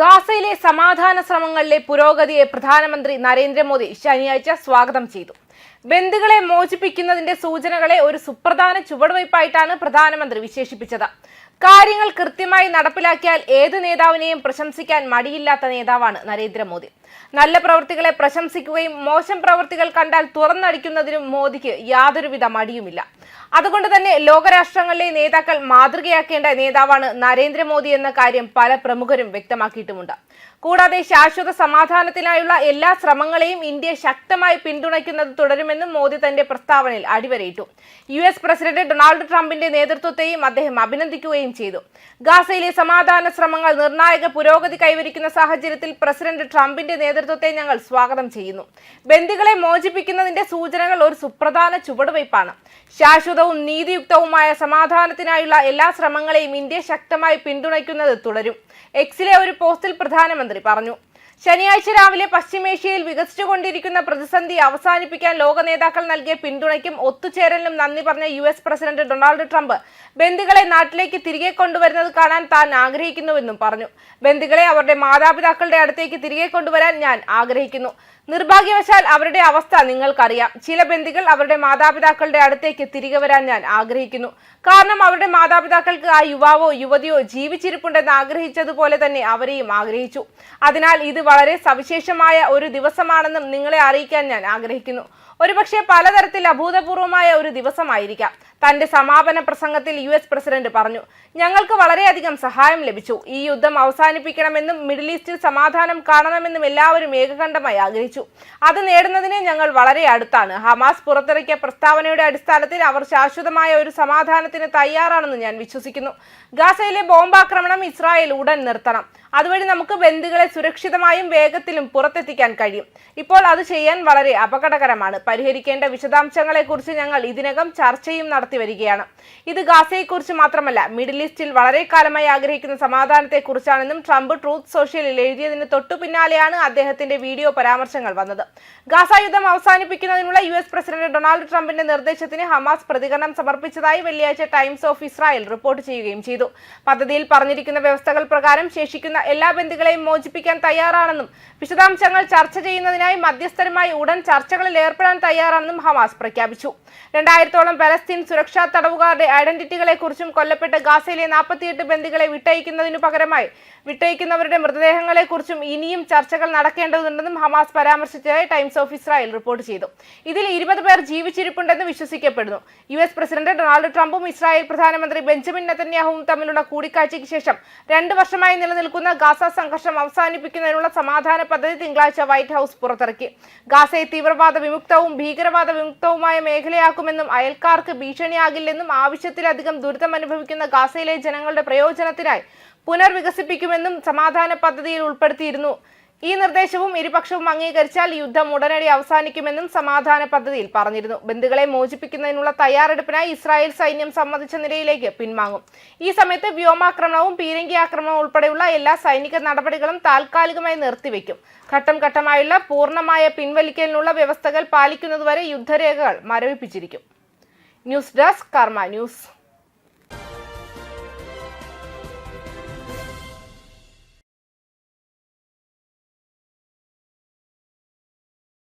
ഗാസയിലെ സമാധാന ശ്രമങ്ങളിലെ പുരോഗതിയെ പ്രധാനമന്ത്രി നരേന്ദ്രമോദി ശനിയാഴ്ച സ്വാഗതം ചെയ്തു. ബന്ദികളെ മോചിപ്പിക്കുന്നതിന്റെ സൂചനകളെ ഒരു സുപ്രധാന ചുവടുവയ്പായിട്ടാണ് പ്രധാനമന്ത്രി വിശേഷിപ്പിച്ചത്. കാര്യങ്ങൾ കൃത്യമായി നടപ്പിലാക്കിയാൽ ഏത് നേതാവിനെയും പ്രശംസിക്കാൻ മടിയില്ലാത്ത നേതാവാണ് നരേന്ദ്രമോദി. നല്ല പ്രവൃത്തികളെ പ്രശംസിക്കുകയും മോശം പ്രവൃത്തികൾ കണ്ടാൽ തുറന്നടിക്കുന്നതിനും മോദിക്ക് യാതൊരുവിധ മടിയുമില്ല. അതുകൊണ്ട് തന്നെ ലോകരാഷ്ട്രങ്ങളിലെ നേതാക്കൾ മാതൃകയാക്കേണ്ട നേതാവാണ് നരേന്ദ്രമോദി എന്ന കാര്യം പല പ്രമുഖരും വ്യക്തമാക്കിയിട്ടുമുണ്ട്. കൂടാതെ ശാശ്വത സമാധാനത്തിനായുള്ള എല്ലാ ശ്രമങ്ങളെയും ഇന്ത്യ ശക്തമായി പിന്തുണയ്ക്കുന്നത് തുടരുമെന്നും മോദി തന്റെ പ്രസ്താവനയിൽ അടിവരയിട്ടു. യു എസ് പ്രസിഡന്റ് ഡൊണാൾഡ് ട്രംപിന്റെ നേതൃത്വത്തെയും അദ്ദേഹം അഭിനന്ദിക്കുകയും ചെയ്തു. ഗാസയിലെ സമാധാന ശ്രമങ്ങൾ നിർണായക പുരോഗതി കൈവരിക്കുന്ന സാഹചര്യത്തിൽ പ്രസിഡന്റ് ട്രംപിന്റെ നേതൃത്വത്തെ ഞങ്ങൾ സ്വാഗതം ചെയ്യുന്നു. ബന്ദികളെ മോചിപ്പിക്കുന്നതിന്റെ സൂചനകൾ ഒരു സുപ്രധാന ചുവടുവയ്പ്പാണ് ശാശ്വതവും നീതിയുക്തവുമായ സമാധാനത്തിനായുള്ള എല്ലാ ശ്രമങ്ങളെയും ഇന്ത്യ ശക്തമായി പിന്തുണയ്ക്കുന്നത് തുടരും. എക്സിലെ ഒരു പോസ്റ്റിൽ പ്രധാനമന്ത്രി പറഞ്ഞു. ശനിയാഴ്ച രാവിലെ പശ്ചിമേഷ്യയിൽ വികസിച്ചുകൊണ്ടിരിക്കുന്ന പ്രതിസന്ധി അവസാനിപ്പിക്കാൻ ലോക നേതാക്കൾ നൽകിയ പിന്തുണയ്ക്കും ഒത്തുചേരലിനും നന്ദി പറഞ്ഞ U S president Donald Trump ബന്ധുക്കളെ നാട്ടിലേക്ക് തിരികെ കൊണ്ടുവരുന്നത് കാണാൻ താൻ ആഗ്രഹിക്കുന്നുവെന്നും പറഞ്ഞു. ബന്ധുക്കളെ അവരുടെ മാതാപിതാക്കളുടെ അടുത്തേക്ക് തിരികെ കൊണ്ടുവരാൻ ഞാൻ ആഗ്രഹിക്കുന്നു. നിർഭാഗ്യവശാൽ അവരുടെ അവസ്ഥ നിങ്ങൾക്കറിയാം. ചില ബന്ധുക്കൾ അവരുടെ മാതാപിതാക്കളുടെ അടുത്തേക്ക് തിരികെ വരാൻ ഞാൻ ആഗ്രഹിക്കുന്നു. കാരണം അവരുടെ മാതാപിതാക്കൾക്ക് ആ യുവാവോ യുവതിയോ ജീവിച്ചിരിപ്പുണ്ടെന്ന് ആഗ്രഹിച്ചതുപോലെ തന്നെ അവരെയും ആഗ്രഹിച്ചു. അതിനാൽ ഇത് വളരെ സവിശേഷമായ ഒരു ദിവസമാണെന്നും നിങ്ങളെ അറിയിക്കാൻ ഞാൻ ആഗ്രഹിക്കുന്നു. ഒരുപക്ഷെ പലതരത്തിൽ അഭൂതപൂർവമായ ഒരു ദിവസമായിരിക്കാം. തന്റെ സമാപന പ്രസംഗത്തിൽ യു എസ് പ്രസിഡന്റ് പറഞ്ഞു ഞങ്ങൾക്ക് വളരെയധികം സഹായം ലഭിച്ചു. ഈ യുദ്ധം അവസാനിപ്പിക്കണമെന്നും മിഡിൽ ഈസ്റ്റിൽ സമാധാനം കാണണമെന്നും എല്ലാവരും ഏകകണ്ഠമായി ആഗ്രഹിച്ചു. അത് നേടുന്നതിന് ഞങ്ങൾ വളരെ അടുത്താണ്. ഹമാസ് പുറത്തിറക്കിയ പ്രസ്താവനയുടെ അടിസ്ഥാനത്തിൽ അവർ ശാശ്വതമായ ഒരു സമാധാനത്തിന് തയ്യാറാണെന്ന് ഞാൻ വിശ്വസിക്കുന്നു. ഗാസയിലെ ബോംബാക്രമണം ഇസ്രായേൽ ഉടൻ നിർത്തണം. അതുവഴി നമുക്ക് ബന്ധുക്കളെ സുരക്ഷിതമായും വേഗത്തിലും പുറത്തെത്തിക്കാൻ കഴിയും. ഇപ്പോൾ അത് ചെയ്യാൻ വളരെ അപകടകരമാണ്. പരിഹരിക്കേണ്ട വിശദാംശങ്ങളെക്കുറിച്ച് ഞങ്ങൾ ഇതിനകം ചർച്ചയും നടത്തി വരികയാണ്. ഇത് ഗാസയെക്കുറിച്ച് മാത്രമല്ല മിഡിൽ ഈസ്റ്റിൽ വളരെ കാലമായി ആഗ്രഹിക്കുന്ന സമാധാനത്തെക്കുറിച്ചാണെന്നും ട്രംപ് ട്രൂത്ത് സോഷ്യലിൽ എഴുതിയതിന് തൊട്ടു പിന്നാലെയാണ് അദ്ദേഹത്തിന്റെ വീഡിയോ പരാമർശങ്ങൾ വന്നത്. ഗാസ യുദ്ധം അവസാനിപ്പിക്കുന്നതിനുള്ള യു എസ് പ്രസിഡന്റ് ഡൊണാൾഡ് ട്രംപിന്റെ നിർദ്ദേശത്തിന് ഹമാസ് പ്രതികരണം സമർപ്പിച്ചതായി വെള്ളിയാഴ്ച ടൈംസ് ഓഫ് ഇസ്രായേൽ റിപ്പോർട്ട് ചെയ്യുകയും ചെയ്തു. പദ്ധതിയിൽ പറഞ്ഞിരിക്കുന്ന വ്യവസ്ഥകൾ പ്രകാരം ശേഷിക്കുന്ന എല്ലാ ബന്ധുക്കളെയും മോചിപ്പിക്കാൻ തയ്യാറാണെന്നും വിശദാംശങ്ങൾ ചർച്ച ചെയ്യുന്നതിനായി മധ്യസ്ഥരുമായി ഉടൻ ചർച്ചകളിൽ ഏർപ്പെടാൻ തയ്യാറാണെന്നും ഹമാസ് പ്രഖ്യാപിച്ചു. രണ്ടായിരത്തോളം പലസ്തീൻ സുരക്ഷാ തടവുകാരുടെ ഐഡന്റിറ്റികളെ കുറിച്ചും കൊല്ലപ്പെട്ട ഗാസയിലെ നാൽപ്പത്തിയെട്ട് ബന്ധികളെ വിട്ടയക്കുന്നതിനു പകരമായി വിട്ടയക്കുന്നവരുടെ മൃതദേഹങ്ങളെ കുറിച്ചും ഇനിയും ചർച്ചകൾ നടക്കേണ്ടതുണ്ടെന്നും ഹമാസ് പരാമർശിച്ചതായി ടൈംസ് ഓഫ് ഇസ്രായേൽ റിപ്പോർട്ട് ചെയ്തു. ഇതിൽ ഇരുപത് പേർ ജീവിച്ചിരിപ്പുണ്ടെന്ന് വിശ്വസിക്കപ്പെടുന്നു. യു എസ് പ്രസിഡന്റ് ഡൊണാൾഡ് ട്രംപും ഇസ്രായേൽ പ്രധാനമന്ത്രി ബെഞ്ചമിൻ നെതന്യാഹുവും തമ്മിലുള്ള കൂടിക്കാഴ്ചയ്ക്ക് ശേഷം രണ്ട് വർഷമായി നിലനിൽക്കുന്ന ഗാസ സംഘർഷം അവസാനിപ്പിക്കുന്നതിനുള്ള സമാധാന പദ്ധതി തിങ്കളാഴ്ച വൈറ്റ് ഹൗസ് പുറത്തിറക്കി. ഗാസയെ തീവ്രവാദ വിമുക്തവും ഭീകരവാദ വിമുക്തവുമായ മേഖലയാക്കുമെന്നും അയൽക്കാർക്ക് ഭീഷണിയാകില്ലെന്നും ആവശ്യത്തിലധികം ദുരിതം അനുഭവിക്കുന്ന ഗാസയിലെ ജനങ്ങളുടെ പ്രയോജനത്തിനായി പുനർവികസിപ്പിക്കുമെന്നും സമാധാന പദ്ധതിയിൽ ഉൾപ്പെടുത്തിയിരുന്നു ഈ നിർദ്ദേശവും ഇരുപക്ഷവും അംഗീകരിച്ചാൽ യുദ്ധം ഉടനടി അവസാനിക്കുമെന്നും സമാധാന പദ്ധതിയിൽ പറഞ്ഞിരുന്നു. ബന്ധുക്കളെ മോചിപ്പിക്കുന്നതിനുള്ള തയ്യാറെടുപ്പിനായി ഇസ്രായേൽ സൈന്യം സമ്മതിച്ച നിലയിലേക്ക് പിൻവാങ്ങും. ഈ സമയത്ത് വ്യോമാക്രമണവും പീരങ്കി ആക്രമണവും ഉൾപ്പെടെയുള്ള എല്ലാ സൈനിക നടപടികളും താൽക്കാലികമായി നിർത്തിവെക്കും. ഘട്ടം ഘട്ടമായുള്ള പൂർണമായ പിൻവലിക്കലിനുള്ള വ്യവസ്ഥകൾ പാലിക്കുന്നതുവരെ യുദ്ധരേഖകൾ മരവിപ്പിച്ചിരിക്കും. News desk Karma news.